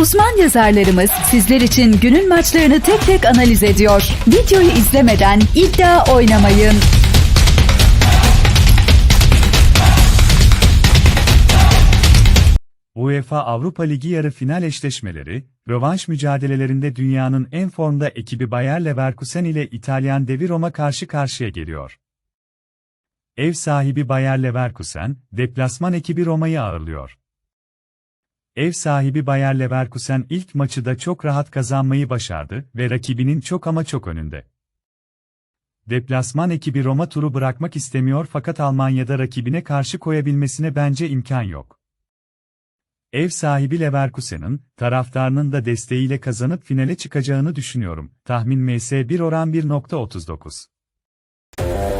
Uzman yazarlarımız sizler için günün maçlarını tek tek analiz ediyor. Videoyu izlemeden iddia oynamayın. UEFA Avrupa Ligi yarı final eşleşmeleri, rövanş mücadelelerinde dünyanın en formda ekibi Bayer Leverkusen ile İtalyan devi Roma karşı karşıya geliyor. Ev sahibi Bayer Leverkusen, deplasman ekibi Roma'yı ağırlıyor. Ev sahibi Bayer Leverkusen ilk maçı da çok rahat kazanmayı başardı ve rakibinin çok ama çok önünde. Deplasman ekibi Roma turu bırakmak istemiyor fakat Almanya'da rakibine karşı koyabilmesine bence imkan yok. Ev sahibi Leverkusen'ın, taraftarının da desteğiyle kazanıp finale çıkacağını düşünüyorum. Tahmin MS 1 oran 1.39.